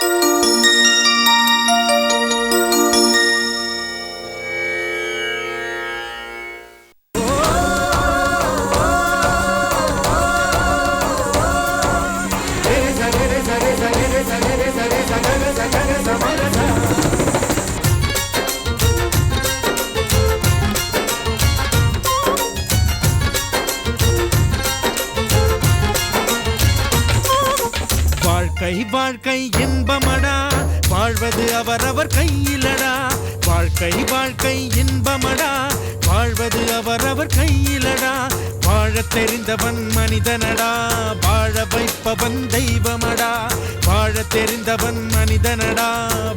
வாழ்க்கை வாழ்க்கை இன்பமடா. வாழ்வது அவரவர் கையிலடா. வாழ தெரிந்தவன் மனிதனடா. வாழ வைப்பவன் தெய்வமடா. வாழ தெரிந்தவன் மனிதனடா.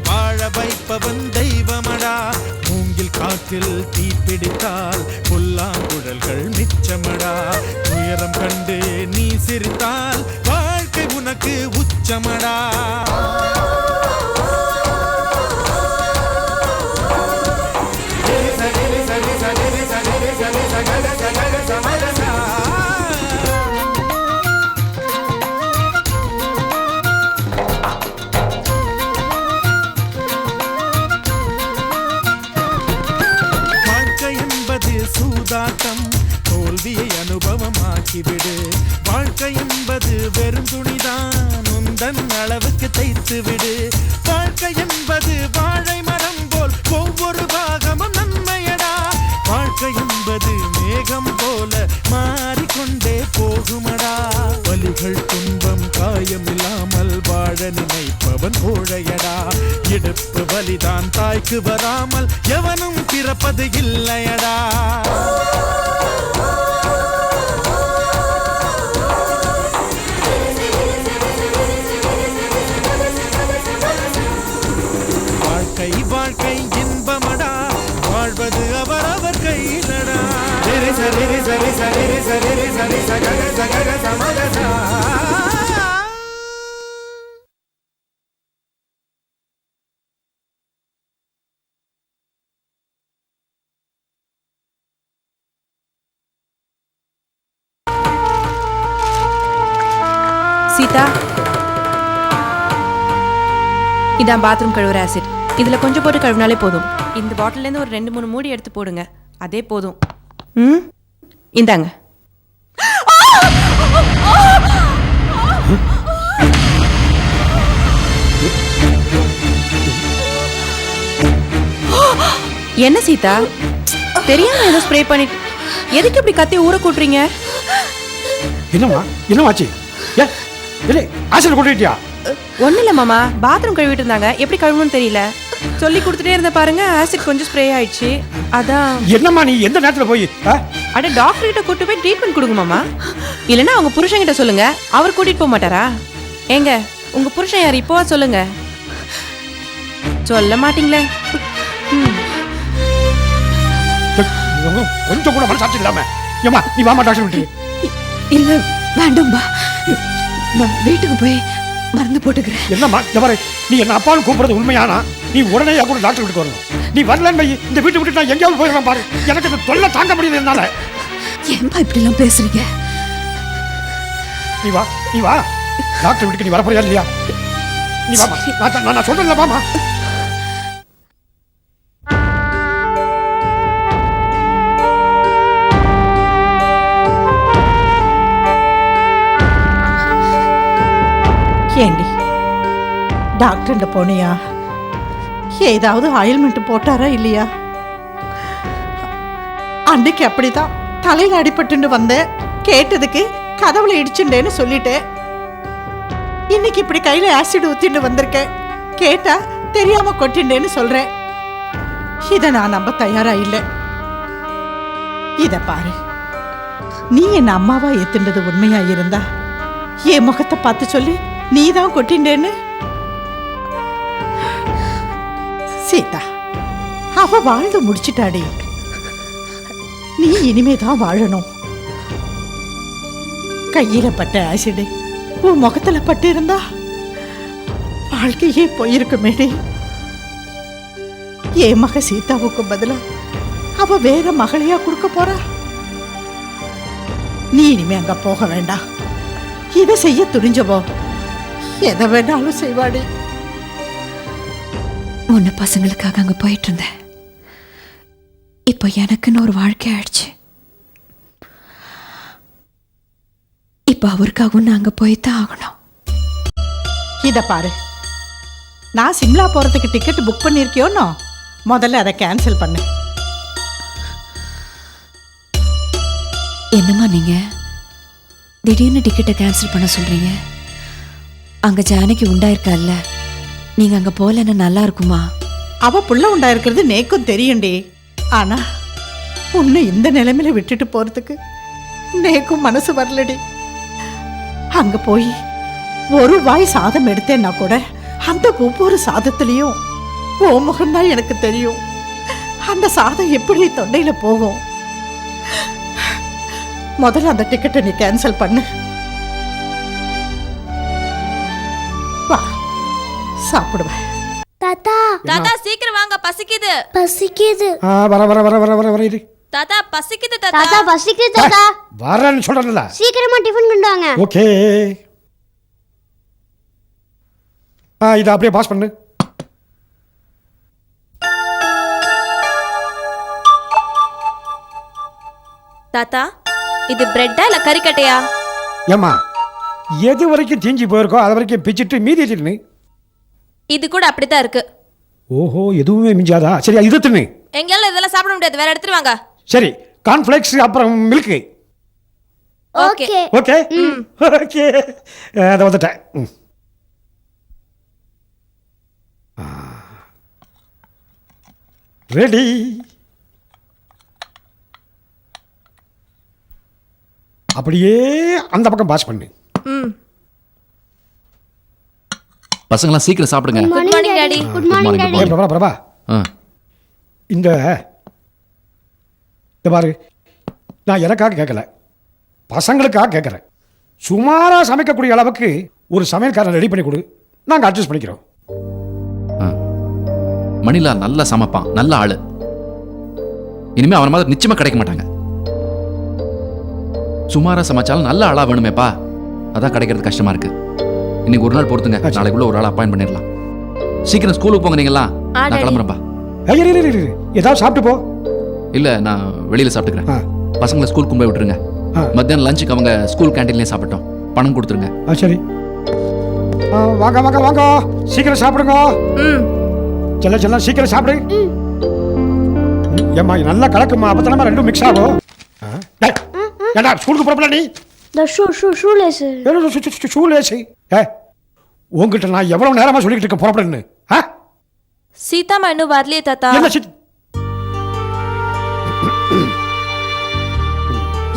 வாழ வைப்பவன் தெய்வமடா. மூங்கில் காற்றில் தீப்பிடித்தால் புல்லாங்குழல்கள் மிச்சமடா. உயரம் கண்டு நீ சிரித்தால் வாழ்க்கை உனக்கு உச்சமடா. சூதாட்டம் தோல்வியை அனுபவமாக்கிவிடு. வாழ்க்கை என்பது வெறும் துணிதான் உந்தன் அளவுக்கு தைத்து விடு வாழ்க்கை என்பது வாழை மரம் போல் ஒவ்வொரு பாகமும் நன்மையடா. வாழ்க்கை என்பது மேகம் போல மாறிக்கொண்டே போகுமடா. வலிகள் துன்பம் காயமில்லாமல் வாழ நினைப்பவன் கோழையடா. இடுப்பு வலிதான் தாய்க்கு வராமல் எவனும் பிறப்பது இல்லையடா. வாழ்க்கை வாழ்க்கை இன்பமடா. வாழ்வது அவரவர் கையிலடா. சரி சரி சரி சரி சரி சரி சரி சகர சகர சமதா இதான் பாத்ரூம் கழுவுற ஆசிட் இதுல கொஞ்சம் போட்டு கழுவினாலே போதும். இந்த பாட்டில்ல இருந்து ஒரு ரெண்டு மூணு மூடி எடுத்து போடுங்க. அதே போதும். ம்? இந்தாங்க. என்ன சீதா? தெரியாம ஏதோ ஸ்ப்ரே பண்ணிட்டு எதுக்கு இப்படி கத்தி ஊற கூட்டுறீங்க? என்னம்மா? என்னமாச்சு ஏ இல்லை ஆசிரியர் கொண்டுட்டியா ஒன்றும் இல்லை மாமா பாத்ரூம் கழுவிட்டு இருந்தாங்க எப்படி கழுவணும்னு தெரியல. சொல்லி கொடுத்துட்டே இருந்த பாருங்க ஆசிட் கொஞ்சம் ஸ்ப்ரே ஆயிடுச்சு. அதான். என்னம்மா நீ எந்த நேரத்தில் போய் ஆ? அட டாக்டர் கிட்ட கூட்டு போய் ட்ரீட்மெண்ட் கொடுங்க மாமா. இல்லைன்னா அவங்க புருஷன் கிட்ட சொல்லுங்க. அவர் கூட்டிட்டு போக மாட்டாரா? ஏங்க உங்க புருஷன் யார்? இப்போ சொல்லுங்க. சொல்ல மாட்டீங்களே. ம். கொஞ்சம் கூட மனசாட்சி இல்லாம. ஏம்மா நீ வாமா டாக்டர் விட்டு இல்ல வேண்டாம்பா நான் வீட்டுக்கு போய் மருந்து போட்டுக்கிறேன். என்னம்மா இந்த நீ என்ன அப்பான்னு கூப்பிடுறது உண்மையானா? நீ உடனே கூட டாக்டர் வீட்டுக்கு வரணும். நீ வரலன்னு இந்த வீட்டை விட்டு நான் எங்கேயாவது போயிடுறேன் பாரு. எனக்கு இந்த தொல்லை தாங்க முடியல என்னால. ஏன்பா இப்படி எல்லாம் பேசுறீங்க? நீ வா நீ வா. டாக்டர் வீட்டுக்கு நீ வரப்போறியா இல்லையா? நீ வாமா நான் நான் நான் சொல்றேன்ல வாமா டாக்டர்கிட்ட போனியா? ஏதாவது ஆயில்மெண்ட் போட்டாரா இல்லையா? அன்னைக்கு அப்படிதான் தலையில் அடிபட்டுண்டு வந்தேன். கேட்டதுக்கு கதவுல இடிச்சுட்டேன்னு சொல்லிட்டேன். இன்னைக்கு இப்படி கையில ஆசிட் ஊத்திட்டு வந்திருக்கேன். கேட்டா தெரியாம கொட்டிண்டேன்னு சொல்றேன். இத நான் நம்ப தயாரா இல்லை. இத பாரு. நீ என் அம்மாவா ஏத்துண்டது உண்மையா இருந்தா? என் முகத்தை பார்த்து சொல்லி நீ தான் கொட்டிண்டேன்னு சீதா அவ வாழ்ந்து முடிச்சிட்டாடி. நீ இனிமே தான் வாழணும். கையில பட்ட ஆசிடு உன் முகத்துல பட்டு இருந்தா வாழ்க்கையே போயிருக்குமேடி என் மக சீதாவுக்கு பதிலா அவ வேற மகளையா கொடுக்க போறா? நீ இனிமே அங்க போக வேண்டாம். இதை செய்ய துணிஞ்சவோ? எதை வேணாலும் செய்வாடி உன்னை பசங்களுக்காக அங்க போயிட்டு இருந்தேன். இப்போ எனக்குன்னு ஒரு வாழ்க்கை ஆயிடுச்சு. இப்போ அவருக்காகவும் நான் அங்க போய்தான் ஆகணும். இத பாரு. நான் சிம்லா போறதுக்கு டிக்கெட் புக் பண்ணிருக்கியோனோ முதல்ல அதை கேன்சல் பண்ணு. என்னம்மா நீங்க? திடீர்னு டிக்கெட்டை கேன்சல் பண்ண சொல்றீங்க. அங்க ஜானகி உண்டாயிருக்கால்ல. நீங்க அங்க போலன்னு நல்லா இருக்குமா? அவ புள்ள உண்டா இருக்கிறது நேக்கும் தெரியும்டி. ஆனா உன்னை இந்த நிலைமையில விட்டுட்டு போறதுக்கு நேக்கும் மனசு வரலடி. அங்க போய் ஒரு வாய் சாதம் எடுத்தேன்னா கூட அந்த ஒவ்வொரு சாதத்திலையும் ஓ முகம்தான் எனக்கு தெரியும். அந்த சாதம் எப்படி தொண்டையில போகும்? முதல்ல அந்த டிக்கெட்டை நீ கேன்சல் பண்ணு. சாப்பிடுவேன். தாத்தா. தாத்தா சீக்கிரம் வாங்க பசிக்குது. பசிக்குது. ஆ வர வர வர வர வர வர இரு. தாத்தா பசிக்குது தாத்தா. தாத்தா பசிக்குது தாத்தா. வரேன்னு சொல்றேன்ல. சீக்கிரமா டிஃபன் கொண்டு வாங்க. ஓகே. ஆ இதை அப்படியே பாஸ் பண்ணு. தாத்தா இது பிரெட்டா இல்ல கறிக்கட்டையா? ஏம்மா எது வரைக்கும் தீஞ்சி போயிருக்கோ அது வரைக்கும் பிச்சுட்டு மீதி தின்னு இது கூட அப்படித்தான் இருக்கு. ஓஹோ எதுவுமே மிஞ்சாதா? சரி இது தின்னு. எங்களால இதெல்லாம் சாப்பிட முடியாது. வேற எடுத்துட்டு வாங்க. சரி கார்ன்ஃப்ளேக்ஸ் அப்புறம் milk okay okay okay okay அதை வந்துட்டேன் ம். ஆ. ரெடி அப்படியே அந்த பக்கம் பாஸ் பண்ணு ம் பசங்களாம் சீக்கிரம் சாப்பிடுங்க. Good morning daddy good morning morning, daddy ஏ பிரபா பிரபா. ஆ. இந்த இந்த பாரு நான் எனக்காக கேட்கல. பசங்களுக்காக கேட்குறேன். சுமாராக சமைக்கக்கூடிய அளவுக்கு ஒரு சமையல்காரன் ரெடி பண்ணி கொடு. நாங்கள் அட்ஜஸ்ட் பண்ணிக்கிறோம். ஆ. மணிலா நல்லா சமைப்பான். நல்ல ஆளு. இனிமே அவன மாதிரி நிச்சயமா கிடைக்க மாட்டாங்க. சுமாரா சமைச்சாலும் நல்ல ஆளா வேணுமேப்பா. அதான் கிடைக்கிறது கஷ்டமா இருக்கு. இன்னைக்கு ஒரு நாள் பொறுத்துங்க. நாளைக்குள்ள ஒரு ஆள் அப்பாயின் பண்ணிடலாம். சீக்கிரம் ஸ்கூலுக்கு போங்க நீங்களா நான் இரு. ஏதாவது சாப்பிட்டு போ. இல்ல நான் வெளியில. சாப்பிட்டுக்கிறேன். பசங்களை ஸ்கூல் கொண்டு போய் விட்டுருங்க. மத்தியானம் லஞ்சுக்கு அவங்க ஸ்கூல் கேண்டீன்லயே சாப்பிட்டோம். பணம் கொடுத்துருங்க. சரி. வாங்க வாங்க வாங்க. சீக்கிரம் சாப்பிடுங்க. செல்ல செல்ல சீக்கிரம் சாப்பிடு. ஏம்மா நல்லா கலக்குமா? அப்பத்தானமா ரெண்டும் மிக்ஸ் ஆகும். ஏண்டா ஸ்கூலுக்கு போறப்பல நீ இந்த ஷூ ஷூ ஷூ லேஸ் ஏ உங்ககிட்ட நான் எவ்வளவு நேரமா சொல்லிக்கிட்டு இருக்கேன் புறப்படுன்னு? ஆ? சீதாமா இன்னும் வரலையே தாத்தா. என்ன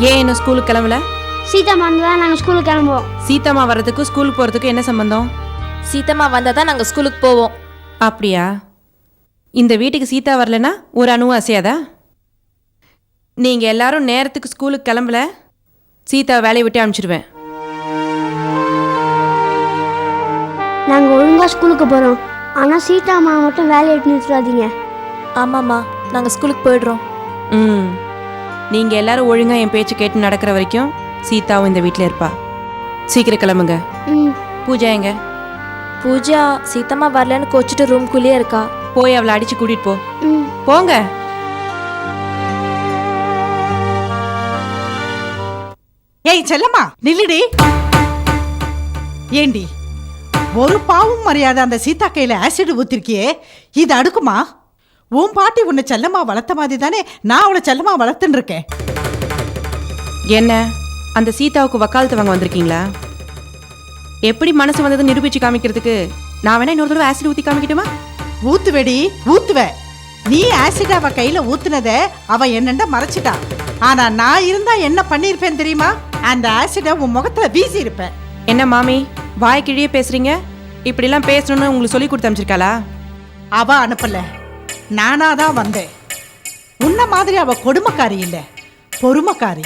ஏன் இன்னும் ஸ்கூலுக்கு கிளம்பல? சீதா மறந்து தான் நாங்கள் ஸ்கூலுக்கு கிளம்புவோம். சீதாமா வர்றதுக்கும் ஸ்கூலுக்கு போகிறதுக்கும் என்ன சம்பந்தம்? சீதாமா வந்தா தான் நாங்க ஸ்கூலுக்கு போவோம். அப்படியா? இந்த வீட்டுக்கு சீதா வரலனா ஒரு அணுவும் அசையாதா நீங்கள் எல்லாரும் நேரத்துக்கு ஸ்கூலுக்கு கிளம்பல? சீதா வேலையை விட்டு அனுப்பிச்சிடுவேன் நாங்கள் ஒழுங்காக ஸ்கூலுக்கு போகிறோம் ஆனால் சீதா அம்மா மட்டும் வேலையை எடுத்து நிறுத்தாதீங்க ஆமாம்மா நாங்க ஸ்கூலுக்கு போயிடுறோம். ம். நீங்கள் எல்லாரும் ஒழுங்காக என் பேச்சு கேட்டு நடக்கிற வரைக்கும் சீதாவும் இந்த வீட்டில் இருப்பா. சீக்கிரம் கிளம்புங்க. ம். பூஜா எங்க? பூஜா சீதாமா வரலன்னு கோச்சிட்டு ரூம்குள்ளேயே இருக்கா. போய் அவளை அடிச்சு கூட்டிட்டு போ. ம். போங்க. ஏய் செல்லம்மா நில்லுடி. ஏண்டி ஒரு பாவம் மரியாதை அந்த சீதா கையில ஆசிட் ஊத்திருக்கியே இது அடுக்குமா? உன் பாட்டி உன்னை செல்லமா வளர்த்த மாதிரி தானே நான் அவளை செல்லமா வளர்த்துன்னு இருக்கேன் என்ன? அந்த சீதாவுக்கு வக்காலத்து வாங்க வந்திருக்கீங்களா? எப்படி மனசு வந்தது நிரூபிச்சு காமிக்கிறதுக்கு? நான் வேணா இன்னொரு தடவை ஆசிட் ஊற்றி காமிக்கட்டுமா? ஊத்துவடி ஊத்துவ. நீ ஆசிட் அவ கையில ஊத்துனத அவ என்னண்ட மறைச்சிட்டா. ஆனா நான் இருந்தா என்ன பண்ணிருப்பேன் தெரியுமா? அந்த ஆசிட உன் முகத்துல வீசி இருப்பேன் என்ன மாமி வாய் கிழியே பேசுறீங்க? இப்படிலாம் பேசணும்னு உங்களுக்கு சொல்லி கொடுத்து அமைச்சிருக்காளா அவ அனுப்பல. நானா தான் வந்தேன். உன்ன மாதிரி அவ கொடுமைக்காரி இல்ல. பொறுமைக்காரி.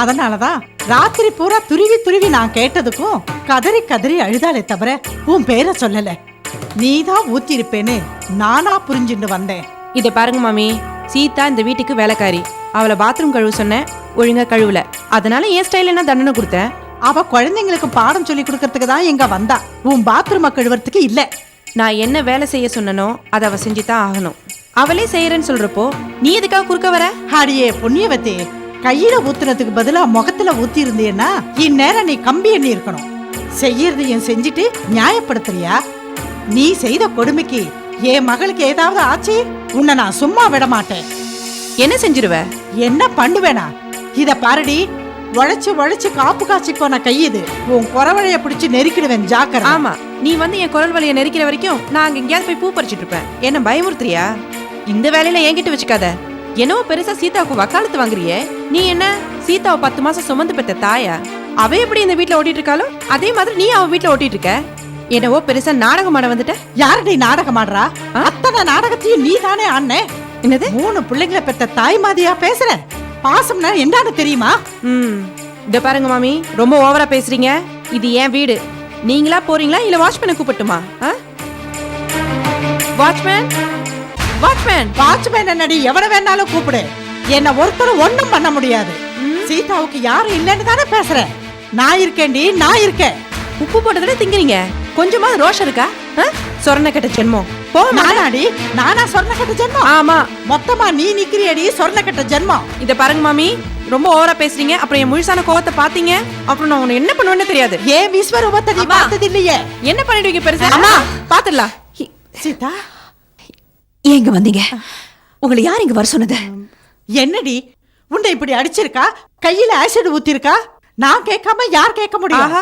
அதனாலதான் ராத்திரி பூரா துருவி துருவி நான் கேட்டதுக்கும் கதறி கதறி அழுதாலே தவிர உன் பேரை சொல்லல. நீதான் ஊத்திருப்பேன்னு நானா புரிஞ்சுட்டு வந்தேன். இதை பாருங்க மாமி சீதா இந்த வீட்டுக்கு வேலைக்காரி. அவளை பாத்ரூம் கழுவ சொன்னேன். ஒழுங்கா கழுவல. அதனால என் ஸ்டைல் என்ன தண்டனை கொடுத்தேன்? அவ குழந்தைங்களுக்கு பாடம் சொல்லி கொடுக்கறதுக்கு தான் எங்க வந்தா. உன் பாத்ரூம கழுவுறதுக்கு இல்ல. நான் என்ன வேலை செய்ய சொன்னனோ அதை அவ செஞ்சு தான் ஆகணும். அவளே செய்யறேன்னு சொல்றப்போ நீ எதுக்காக குறுக்க வர? அடியே புண்ணியவதி கையில ஊத்துனதுக்கு பதிலா முகத்துல ஊத்தி இருந்தீன்னா இந்நேரம் நீ கம்பி எண்ணி இருக்கணும். செய்யறதையும் செஞ்சுட்டு நியாயப்படுத்துறியா? நீ செய்த கொடுமைக்கு என் மகளுக்கு ஏதாவது ஆச்சு? உன்னை நான் சும்மா விட மாட்டேன். என்ன செஞ்சிருவ? என்ன பண்ணுவேனா? இத பாருடி. உழைச்சு உழைச்சு காப்பு காய்ச்சி போன கை இது. உன் குறவழைய பிடிச்சு நெருக்கிடுவேன் ஜாக்கிரதை. ஆமா. நீ வந்து என் குரல் வலியை நெரிக்கிற வரைக்கும் நான் அங்க எங்கேயாவது போய் பூ பறிச்சிட்டு இருப்பேன். என்ன பயமுறுத்துறியா? இந்த வேலையில என்கிட்ட வச்சுக்காத. என்னவோ பெருசா சீதாவுக்கு வக்காலத்து வாங்குறியே. நீ என்ன? சீதாவை பத்து மாசம் சுமந்து பெத்த தாயா? அவ எப்படி இந்த வீட்ல ஓட்டிட்டு இருக்காளோ அதே மாதிரி நீ அவ வீட்ல ஓட்டிட்டு இருக்க என்னவோ பெருசா நாடகம் ஆட வந்துட்ட. யாரடி நாடகம் ஆடுறா? அத்தனை நாடகத்தையும் நீ தானே ஆடுன? என்னது? மூணு பிள்ளைங்களை பெத்த தாய் மாதிரியா பேசுற? பாசம்னா என்னன்னு தெரியுமா? ம். இத பாருங்க மாமி ரொம்ப ஓவரா பேசுறீங்க. இது என் வீடு. நீங்களா போறீங்களா இல்ல வாட்ச்மேனை கூப்பிட்டுமா வாட்ச்மேன்? வாட்ச்மேன்? வாட்ச்மேன் என்னடி எவன வேணாலும் கூப்பிடு. என்ன ஒருத்தரும் ஒண்ணும் பண்ண முடியாது. சீதாவுக்கு யாரும் இல்லைன்னு தானே பேசுற நான் இருக்கேன்டி நான் இருக்கேன். உப்பு போட்டதுல திங்கிறீங்க. கொஞ்சமா ரோஷம் இருக்கா? சொரண கட்ட ஜென்மம் போமா நானாடி நானா சொர்ண கட்ட ஜென்மம்? ஆமா. மொத்தமா நீ நிக்கிறியடி சொர்ண கட்ட ஜென்மம். இத பாருங்க மாமி. ரொம்ப ஓவரா பேசுறீங்க. அப்புறம் என் முழுசான கோவத்தை பாத்தீங்க. அப்புறம் நான் உன்னை என்ன பண்ணுவேன்னு தெரியாது. ஏன் விஸ்வரூபத்தை நீ பார்த்தது இல்லையே என்ன பண்ணிடுவீங்க பெருசா? அம்மா. பாத்துடலாம். சீதா. ஏங்க வந்தீங்க? உங்களை யார் இங்க வர சொன்னது? என்னடி? உன்னை இப்படி அடிச்சிருக்கா? கையில ஆசிட் ஊத்திருக்கா? நான் கேட்காம யார் கேட்க முடியும்?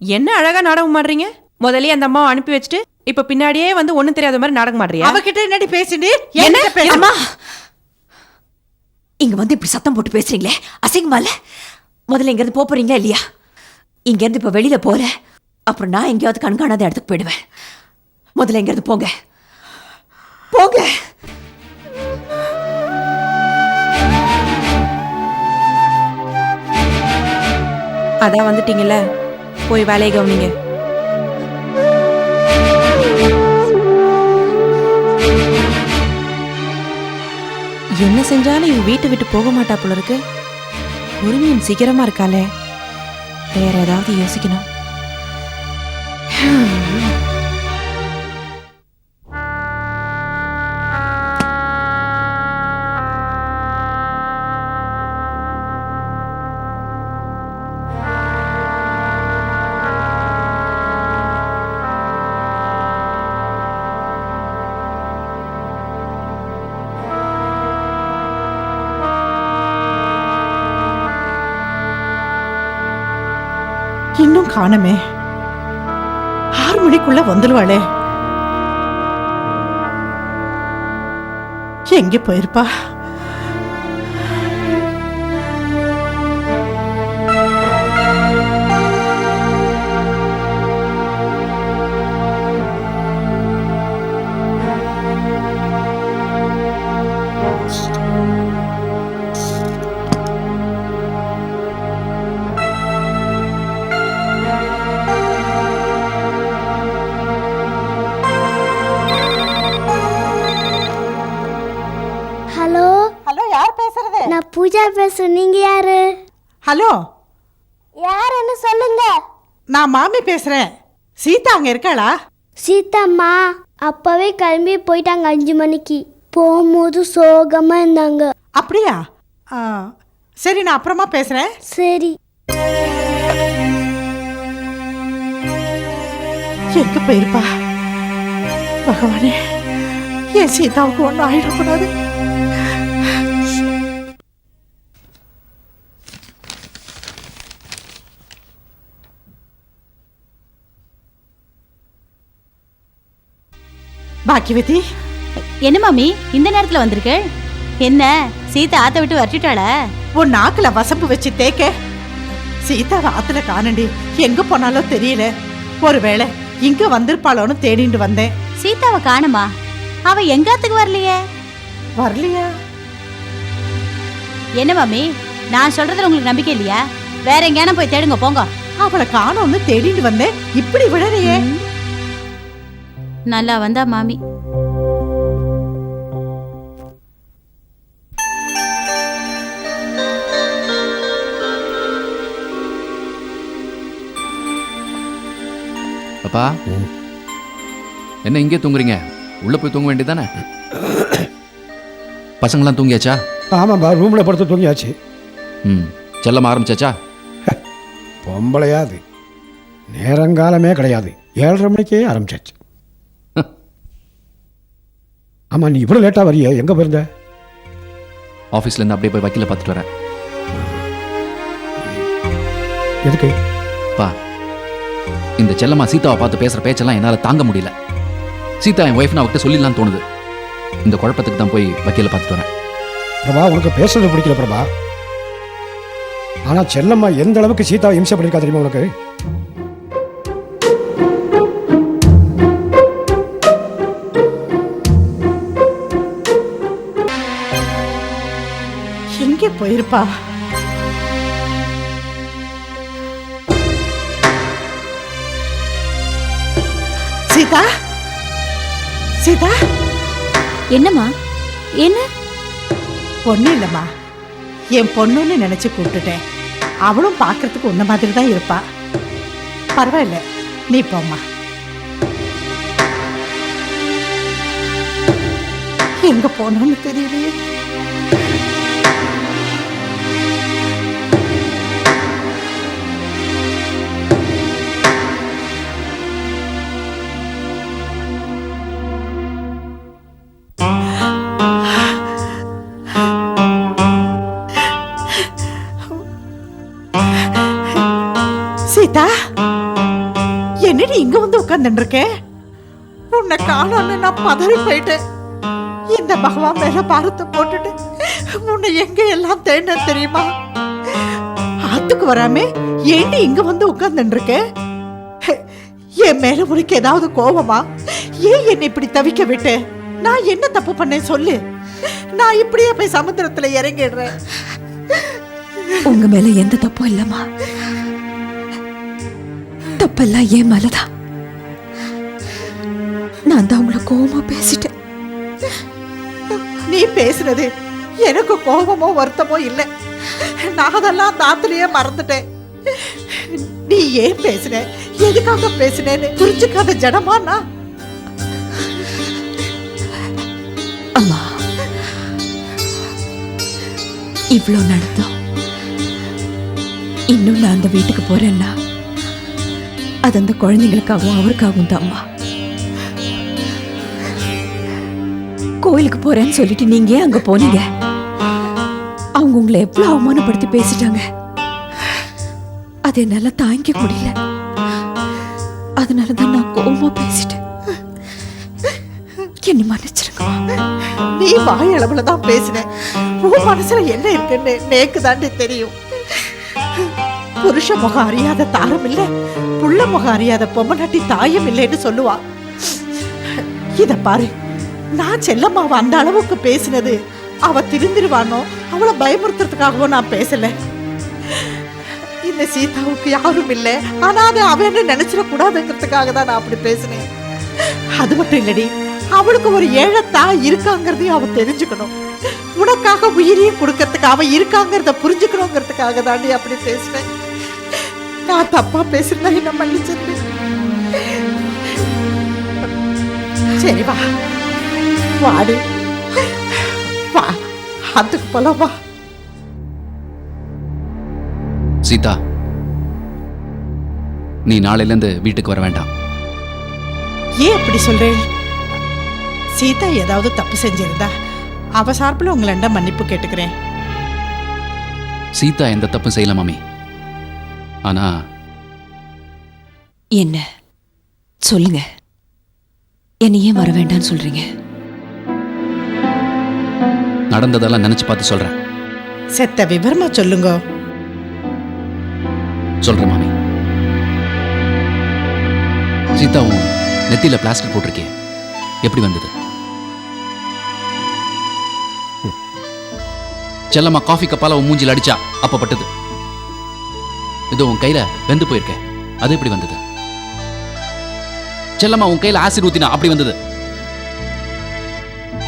என்ன அழகா நாடகம் ஆடுறீங்க? முதல்லயே அந்த அம்மாவை அனுப்பி வச்சுட்டு இப்ப பின்னாடியே வந்து ஒண்ணும் தெரியாத மாதிரி நாடகம் ஆடுறியா? அவகிட்ட என்னடி பேசிட்டு என்ன? இங்க வந்து இப்படி சத்தம் போட்டு பேசுறீங்களே? அசிங்கமா இல்ல? முதல்ல இங்க இருந்து போறீங்களா இல்லையா? இங்க இருந்து இப்ப வெளியில போற. அப்புறம் நான் எங்கேயாவது கண்காணாத இடத்துக்கு போயிடுவேன். முதல்ல இங்க இருந்து போங்க. போங்க. அதான் வந்துட்டீங்கல்ல? போய் வேலையை கவனிங்க. என்ன செஞ்சாலும் இவ வீட்டை விட்டு போக மாட்டா போல இருக்கு. உரிமையின் சீக்கிரமா இருக்காளே. வேற ஏதாவது யோசிக்கணும். காணமே. ஆறு மணிக்குள்ள வந்துடுவாளே எங்க போயிருப்பா? ஹலோ? யாருன்னு சொல்லுங்க. நான் மாமி பேசுறேன். சீதா அங்க இருக்காளா? சீதாம்மா அப்பவே கிளம்பி போயிட்டாங்க அஞ்சு மணிக்கு. போகும்போது சோகமா இருந்தாங்க. அப்படியா? ஆ, சரி நான் அப்புறமா பேசுறேன். சரி. எங்க போயிருப்பா? பகவானே என் சீதாவுக்கு ஒன்றும் ஆயிடக்கூடாது. பாக்கியவதி. என்ன மாமி இந்த நேரத்துல வந்திருக்க? என்ன சீதா ஆத்த விட்டு வரட்டிட்டாளா? உன் நாக்குல வசம்பு வச்சு தேக்க சீதாவை ஆத்துல காணண்டி எங்க போனாலும் தெரியல. ஒருவேளை இங்க வந்திருப்பாளோன்னு தேடிட்டு வந்தேன். சீதாவை காணுமா? அவ எங்காத்துக்கு வரலையே? வரலையா? என்ன மாமி நான் சொல்றதுல உங்களுக்கு நம்பிக்கை இல்லையா? வேற எங்கேயான போய் தேடுங்க போங்க. அவளை காணோம்னு தேடிட்டு வந்தேன். இப்படி விழறையே. நல்லா வந்தா மாமி. அப்பா. என்ன இங்கே தூங்குறீங்க? உள்ள போய் தூங்க வேண்டியதானே பசங்களாம் தூங்கியாச்சா? ஆமாம்பா ரூமில் படுத்து தூங்கியாச்சு. ம் செல்லம் ஆரம்பிச்சாச்சா? பொம்பளையா அது. நேரங்காலமே கிடையாது. ஏழரை மணிக்கே ஆரம்பிச்சாச்சு. ஆமாம் நீ இவ்வளோ லேட்டாக வரியே. எங்கே போயிருந்த? ஆஃபீஸ்ல இருந்து அப்படியே போய் வக்கீல பார்த்துட்டு வரேன். எதுக்கு? பா இந்த செல்லம்மா சீதாவை பார்த்து பேசுற பேச்செல்லாம் என்னால் தாங்க முடியல. சீதா என் ஒய்ஃப் அவகிட்ட சொல்லிடலாம் தோணுது. இந்த குழப்பத்துக்கு தான் போய் வக்கீல பார்த்துட்டு வரேன். பிரபா உனக்கு பேசுறது பிடிக்கல பிரபா. ஆனா செல்லம்மா எந்த அளவுக்கு சீதா இம்சை பண்ணிருக்கா தெரியுமா உனக்கு? போயிருப்பா. சீதா? சீதா? என்னம்மா? என்ன? பொண்ணு இல்லம்மா. என் பொண்ணுன்னு நினைச்சு கூப்பிட்டுட்டேன். அவளும் பார்க்கறதுக்கு உன்ன மாதிரி தான் இருப்பா. பரவாயில்ல நீ போம்மா. எங்க போனோன்னு தெரியலையே. இங்க இருக்க உன்னை காணோன்னு நான் பதறி போயிட்டேன். இந்த பகவான் மேல பாரத்தை போட்டுட்டு உன்னை எங்க எல்லாம் தேடின தெரியுமா? ஆத்துக்கு வராம ஏண்டி இங்க வந்து உட்கார்ந்துட்டு என் மேல உனக்கு ஏதாவது கோபமா ஏன் என்னை இப்படி தவிக்க விட்டு? நான் என்ன தப்பு பண்ணேன் சொல்லு. நான் இப்படியே போய் சமுத்திரத்துல இறங்கிடுறேன். உங்க மேல எந்த தப்பும் இல்லம்மா. தப்பெல்லாம் ஏன் மேலதான். நான் தான் உங்களை கோவமா பேசிட்டேன். நீ பேசுனது எனக்கு கோபமோ வருத்தமோ இல்லை. நான் அதெல்லாம் தாத்துலயே மறந்துட்டேன். நீ ஏன் பேசுன எதுக்காக பேசுனேன்னு புரிஞ்சுக்காத ஜனமா நான்? அம்மா இவ்ளோ நடந்தோம் இன்னும் நான் அந்த வீட்டுக்கு போறேன்னா அது அந்த குழந்தைங்களுக்காகவும் அவருக்காகவும் தான்மா. கோயிலுக்கு போறேன்னு சொல்லிட்டு நீங்க ஏன் அங்க போனீங்க? அவங்க உங்களை எவ்வளவு அவமானப்படுத்தி பேசிட்டாங்க. அது என்னால தாங்கிக்க முடியல. அதனாலதான் நான் கோபமா பேசிட்டேன். என்னை மன்னிச்சிருங்கம்மா நீ வாய் அளவுல தான் பேசின. உன் மனசுல என்ன இருக்குன்னு நேக்கு தாண்டி தெரியும். புருஷ முகம் அறியாத தாரம் இல்ல புள்ள முகம் அறியாத பொம்மநாட்டி தாயம் இல்லைன்னு சொல்லுவா. இத பாரு. நான் செல்லம்மாவை அந்த அளவுக்கு பேசினது அவ திருந்திருவானோ? அவளை பயமுறுத்துறதுக்காகவோ நான் பேசல. இந்த சீதாவுக்கு யாரும் இல்லை. ஆனா அது அவன்னு என்ன கூடாதுங்கிறதுக்காக தான் நான் அப்படி பேசினேன். அது மட்டும் இல்லடி அவளுக்கு ஒரு ஏழத்தா இருக்காங்கிறதையும் அவ தெரிஞ்சுக்கணும். உனக்காக உயிரையும் கொடுக்கறதுக்கு அவ இருக்காங்கிறத புரிஞ்சுக்கணுங்கிறதுக்காக தாண்டி அப்படி பேசினேன். நான் தப்பா பேசுறதா என்ன மன்னிச்சிருந்தேன் சரி வா. வாடி. வா அதுக்கு போலாம் வா. சீதா நீ நாளையிலேருந்து வீட்டுக்கு வர வேண்டாம். ஏன் அப்படி சொல்றேன்? சீதா ஏதாவது தப்பு செஞ்சிருந்தா அவ சார்பில் உங்களண்ட மன்னிப்பு கேட்டுக்கிறேன்? சீதா எந்த தப்பும் செய்யல மாமி. ஆனா என்ன? சொல்லுங்க. என்னை ஏன் வர வேண்டாம்னு சொல்றீங்க? நடந்ததெல்லாம் நினைச்சு பார்த்து சொல்றேன். செத்த விவரமா சொல்லுங்க. சொல்றேன் மாமி. சீதா உன் நெத்தியில பிளாஸ்டிக் போட்டிருக்கே. எப்படி வந்தது. செல்லம்மா காஃபி கப்பால உன் மூஞ்சில அடிச்சா அப்ப பட்டது இதோ உன் கையில வெந்து போயிருக்க. அது எப்படி வந்தது? செல்லம்மா உன் கையில ஆசிட் ஊத்தினா அப்படி வந்தது.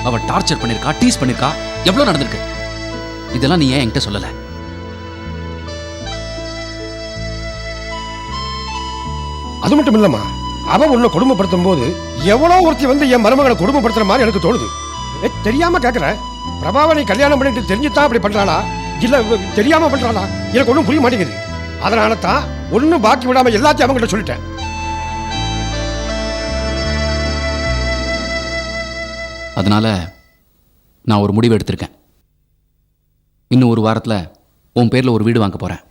அவ டார்ச்சர் பண்ணிருக்கா டீஸ் பண்ணிருக்கா எவ்வளவு நடந்திருக்கு? இதெல்லாம் நீ ஏன் என்கிட்ட சொல்லல? அது மட்டும் இல்லம்மா. அவ உன்னை கொடுமைப்படுத்தும் போது எவ்வளோ ஒருத்தி வந்து என் மருமகளை கொடுமைப்படுத்துற மாதிரி எனக்கு தோணுது. ஏ, தெரியாம கேட்கறேன் பிரபாவை நீ கல்யாணம் பண்ணிட்டு தெரிஞ்சுதான் அப்படி பண்றாளா? இல்ல தெரியாம பண்றாளா? எனக்கு ஒன்றும் புரிய மாட்டேங்குது. அதனால தான் ஒன்றும் பாக்கி விடாம எல்லாத்தையும் அவங்ககிட்ட சொல்லிட்டேன். அதனால நான் ஒரு முடிவு எடுத்திருக்கேன். இன்னும் ஒரு வாரத்தில் உன் பேரில் ஒரு வீடு வாங்க போகிறேன்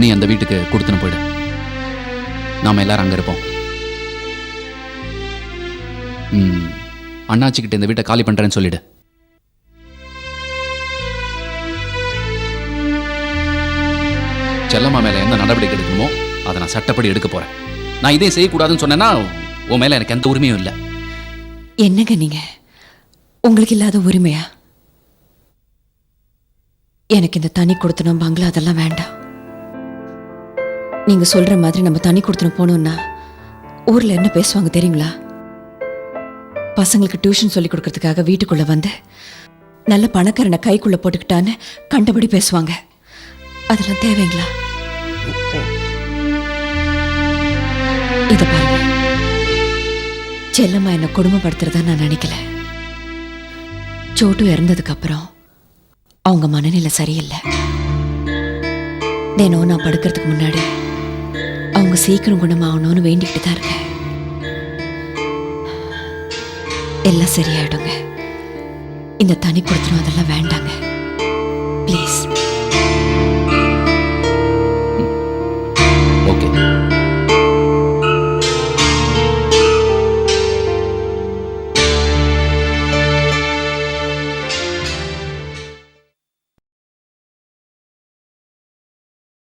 நீ அந்த வீட்டுக்கு கொடுத்துன்னு போயிடு. நாம் எல்லாரும் அங்கே இருப்போம். ம் அண்ணாச்சிக்கிட்ட இந்த வீட்டை காலி பண்ணுறேன்னு சொல்லிடு. செல்லம்மா மேலே எந்த நடவடிக்கை எடுக்கணுமோ அதை நான் சட்டப்படி எடுக்க போகிறேன் நான் இதே செய்யக்கூடாதுன்னு சொன்னேன்னா உன் மேலே எனக்கு எந்த உரிமையும் இல்லை. என்னங்க நீங்க? உங்களுக்கு இல்லாத உரிமையா? எனக்கு இந்த தனி கொடுத்தனும் பங்களா அதெல்லாம் வேண்டாம். நீங்க சொல்ற மாதிரி நம்ம தனி கொடுத்தனும் போனோம்னா ஊர்ல என்ன பேசுவாங்க தெரியுங்களா? பசங்களுக்கு டியூஷன் சொல்லி கொடுக்கறதுக்காக வீட்டுக்குள்ள வந்து நல்ல பணக்காரனை கைக்குள்ள போட்டுக்கிட்டான்னு கண்டபடி பேசுவாங்க. அதெல்லாம் தேவைங்களா? இதை பாருங்க. செல்லம்மா என்னை கொடுமைப்படுத்துறதா நான் நினைக்கல. சோட்டு இறந்ததுக்கப்புறம் அவங்க மனநிலை சரியில்லை. தினம் நான் படுக்கிறதுக்கு முன்னாடி அவங்க சீக்கிரம் குணமாகணும்னு வேண்டிக்கிட்டு தான் இருக்கேன். எல்லாம் சரியாயிடுங்க. இந்த தனி கொடுத்துரும் அதெல்லாம் வேண்டாங்க. ப்ளீஸ்